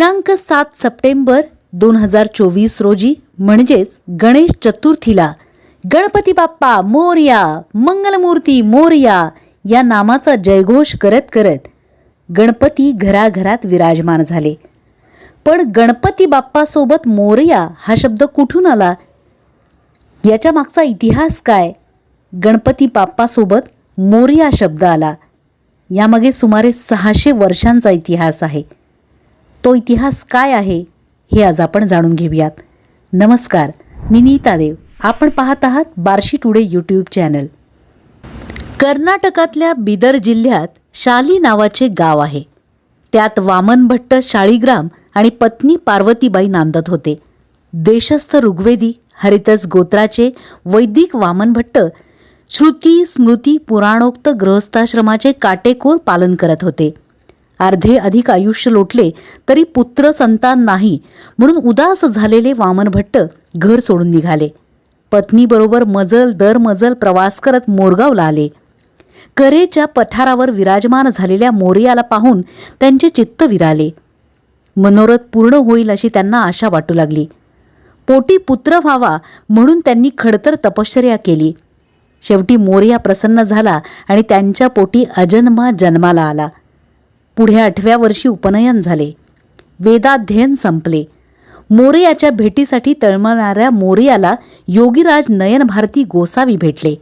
दिनांक सात सप्टेंबर दोन हजार चोवीस रोजी म्हणजेच गणेश चतुर्थीला गणपती बाप्पा मोरया मंगलमूर्ती मोरया या नामाचा जयघोष करत करत गणपती घराघरात विराजमान झाले. पण गणपती बाप्पासोबत मोरया हा शब्द कुठून आला? याच्या मागचा इतिहास काय? गणपती बाप्पासोबत मोरया शब्द आला. यामागे सुमारे सहाशे वर्षांचा इतिहास आहे. तो इतिहास काय आहे हे आज आपण जाणून घेऊयात. नमस्कार मी नीता देव. आपण पाहत आहात बार्शी टुडे यूट्यूब चॅनल. कर्नाटकातल्या बिदर जिल्ह्यात शाली नावाचे गाव आहे. त्यात वामन भट्ट शाळीग्राम आणि पत्नी पार्वतीबाई नांदत होते. देशस्थ ऋग्वेदी हरितस गोत्राचे वैदिक वामन भट्ट श्रुती स्मृती पुराणोक्त गृहस्थाश्रमाचे काटेकोर पालन करत होते. अर्धे अधिक आयुष्य लोटले तरी पुत्र संतान नाही. म्हणून उदास झालेले वामन भट्ट घर सोडून निघाले. पत्नीबरोबर मजल दर मजल प्रवास करत मोरगावला आले. करेच्या पठारावर विराजमान झालेल्या मोरयाला पाहून त्यांचे चित्त विराले. मनोरथ पूर्ण होईल अशी त्यांना आशा वाटू लागली. पोटी पुत्र व्हावा म्हणून त्यांनी खडतर तपश्चर्या केली. शेवटी मोरया प्रसन्न झाला आणि त्यांच्या पोटी अजन्मा जन्माला आला. पुढे आठव्या वर्षी उपनयन झाले. वेदाध्ययन संपले. मोरयाच्या भेटीसाठी तळमळणाऱ्या मोरयाला योगीराज नयन भारती गोसावी भेटले.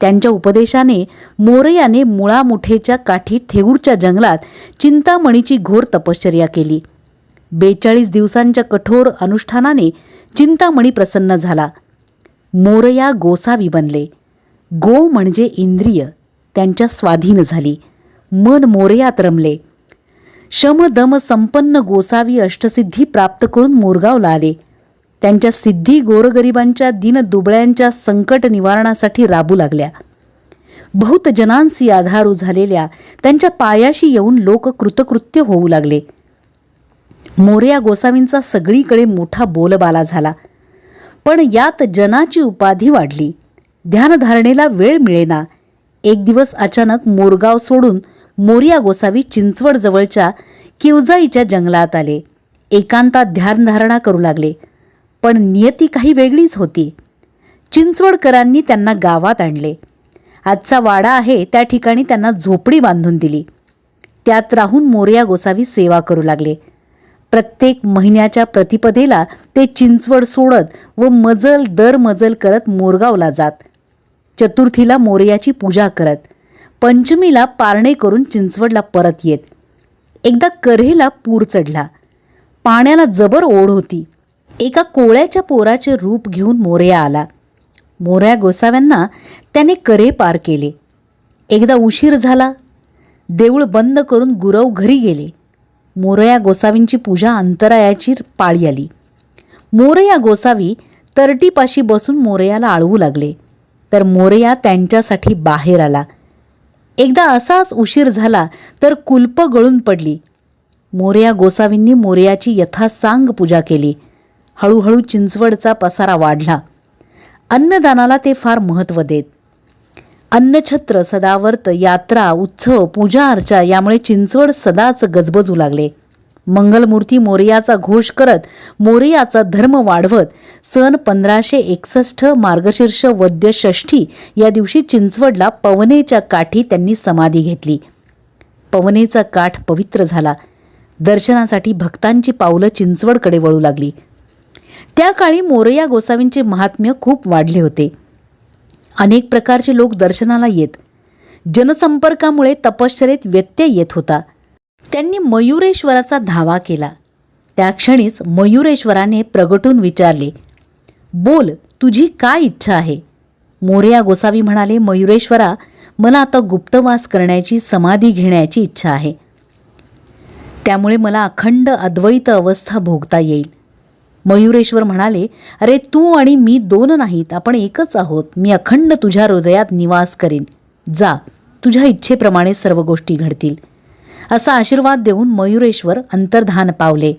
त्यांच्या उपदेशाने मोरयाने मुळामुठेच्या काठी थेऊरच्या जंगलात चिंतामणीची घोर तपश्चर्या केली. बेचाळीस दिवसांच्या कठोर अनुष्ठानाने चिंतामणी प्रसन्न झाला. मोरया गोसावी बनले. गो म्हणजे इंद्रिय. त्यांच्या स्वाधीन झाली. मन मोरयात रमले. शम दम संपन्न गोसावी अष्टसिद्धी प्राप्त करून मोरगावला आले. त्यांच्या सिद्धी गोरगरिबांच्या दिनदुबळ्यांच्या संकट निवारणासाठी राबू लागल्या. बहुत जनांसी आधारू झालेल्या त्यांच्या पायाशी येऊन लोक कृतकृत्य होऊ लागले. मोरया गोसावींचा सगळीकडे मोठा बोलबाला झाला. पण यात जनाची उपाधी वाढली. ध्यानधारणेला वेळ मिळेना. एक दिवस अचानक मोरगाव सोडून मोरिया गोसावी चिंचवड जवळच्या किवजाईच्या जंगलात आले. एकांतात ध्यानधारणा करू लागले पण नियती काही वेगळीच होती. चिंचवडकरांनी त्यांना गावात आणले. आजचा वाडा आहे त्या ठिकाणी त्यांना झोपडी बांधून दिली. त्यात राहून मोरया गोसावी सेवा करू लागले. प्रत्येक महिन्याच्या प्रतिपदेला ते चिंचवड सोडत व मजल दर मजल करत मोरगावला जात. चतुर्थीला मोरयाची पूजा करत. पंचमीला पारणे करून चिंचवडला परत येत. एकदा कऱ्हेला पूर चढला. पाण्याला जबर ओढ होती. एका कोळ्याच्या पोराचे रूप घेऊन मोरया आला. मोरया गोसाव्यांना त्याने करे पार केले. एकदा उशीर झाला. देऊळ बंद करून गुरव घरी गेले. मोरया गोसावींची पूजा अंतरायाची पाळी आली. मोरया गोसावी तरटीपाशी बसून मोरयाला आळवू लागले. तर मोरया त्यांच्यासाठी बाहेर आला. एकदा असाच उशीर झाला तर कुल्प गळून पडली. मोरया गोसावींनी मोरयाची यथासांग पूजा केली. हळूहळू चिंचवडचा पसारा वाढला. अन्नदानाला ते फार महत्त्व देत. अन्नछत्र सदावर्त यात्रा उत्सव पूजा अर्चा यामुळे चिंचवड सदाच गजबजू लागले. मंगलमूर्ती मोरयाचा घोष करत मोरयाचा धर्म वाढवत सन पंधराशे एकसष्ट मार्गशीर्ष वद्य षष्ठी या दिवशी चिंचवडला पवनेच्या काठी त्यांनी समाधी घेतली. पवनेचा काठ पवित्र झाला. दर्शनासाठी भक्तांची पावलं चिंचवडकडे वळू लागली. त्या काळी मोरया गोसावींचे महात्म्य खूप वाढले होते. अनेक प्रकारचे लोक दर्शनाला येत. जनसंपर्कामुळे तपश्चरेत व्यत्यय येत होता. त्यांनी मयुरेश्वराचा धावा केला. त्या क्षणीच मयुरेश्वराने प्रगटून विचारले बोल तुझी काय इच्छा आहे? मोरया गोसावी म्हणाले मयुरेश्वरा मला आता गुप्तवास करण्याची समाधी घेण्याची इच्छा आहे. त्यामुळे मला अखंड अद्वैत अवस्था भोगता येईल. मयुरेश्वर म्हणाले अरे तू आणि मी दोन नाहीत आपण एकच आहोत. मी अखंड तुझ्या हृदयात निवास करीन. जा तुझ्या इच्छेप्रमाणे सर्व गोष्टी घडतील. असा आशीर्वाद देऊन मयुरेश्वर अंतर्धान पावले.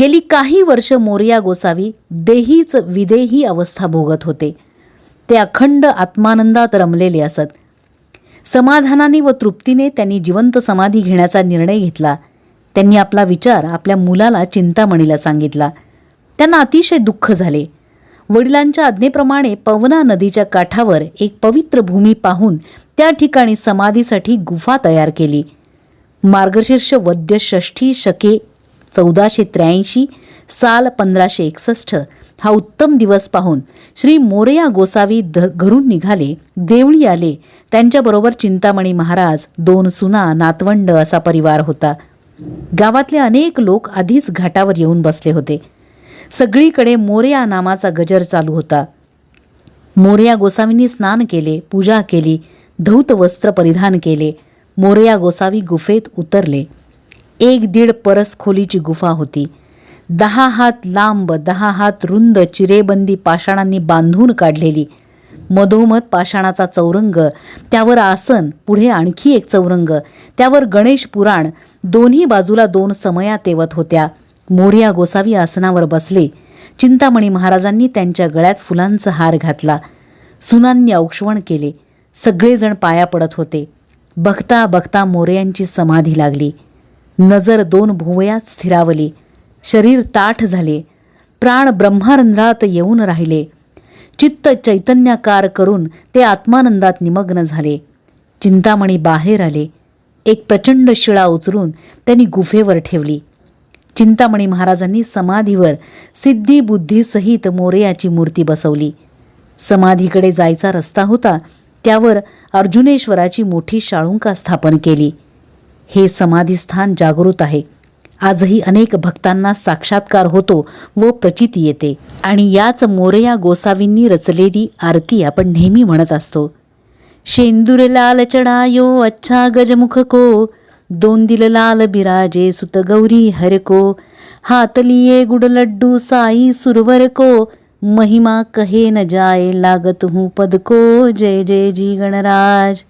गेली काही वर्ष मोरया गोसावी देहीच विदेही अवस्था भोगत होते. ते अखंड आत्मानंदात रमलेले असत. समाधानाने व तृप्तीने त्यांनी जिवंत समाधी घेण्याचा निर्णय घेतला. त्यांनी आपला विचार आपल्या मुलाला चिंतामणीला सांगितला. त्यांना अतिशय दुःख झाले. वडिलांच्या आज्ञेप्रमाणे पवना नदीच्या काठावर एक पवित्र भूमी पाहून त्या ठिकाणी समाधीसाठी गुफा तयार केली. मार्गशीर्ष वद्य षष्ठी शके चौदाशे त्र्याऐंशी साल पंधराशे एकसष्ट हा उत्तम दिवस पाहून श्री मोरया गोसावी ध घरून निघाले देवळी आले. त्यांच्याबरोबर चिंतामणी महाराज दोन सुना नातवंड असा परिवार होता. गावातले अनेक लोक आधीच घाटावर येऊन बसले होते. सगळीकडे मोरया नामाचा गजर चालू होता. मोरया गोसावींनी स्नान केले पूजा केली धौत वस्त्र परिधान केले. मोरया गोसावी गुफेत उतरले. एक दीड परस खोलीची गुफा होती. दहा हात लांब दहा हात रुंद चिरेबंदी पाषाणांनी बांधून काढलेली. मधोमध पाषाणाचा चौरंग त्यावर आसन पुढे आणखी एक चौरंग त्यावर गणेश पुराण दोन्ही बाजूला दोन समया तेवत होत्या. मोरया गोसावी आसनावर बसले. चिंतामणी महाराजांनी त्यांच्या गळ्यात फुलांचा हार घातला. सुनांनी औक्षवण केले. सगळेजण पाया पडत होते. बघता बघता मोरयांची समाधी लागली. नजर दोन भुवयात स्थिरावली. शरीर ताठ झाले. प्राण ब्रह्मारंध्रात येऊन राहिले. चित्त चैतन्याकार करून ते आत्मानंदात निमग्न झाले. चिंतामणी बाहेर आले. एक प्रचंड शिळा उचलून त्यांनी गुफेवर ठेवली. चिंतामणी महाराजांनी समाधीवर सिद्धी बुद्धीसहित मोरयाची मूर्ती बसवली. समाधीकडे जायचा रस्ता होता. त्यावर अर्जुनेश्वराची मोठी शाळुंका स्थापन केली. हे समाधीस्थान जागृत आहे. आजही अनेक भक्तांना साक्षात्कार होतो व प्रचिती येते. आणि याच मोरया गोसावींनी रचलेली आरती आपण नेहमी म्हणत असतो. शेंदूर लाल चढायो अच्छा गजमुख को. दोन दिल लाल बिराजे सुत गौरी हर को. हातलिये गुड लड्डू साई सुरवर को. महिमा कहे न जाए लागत हूँ पद को। जय जय जी गणराज।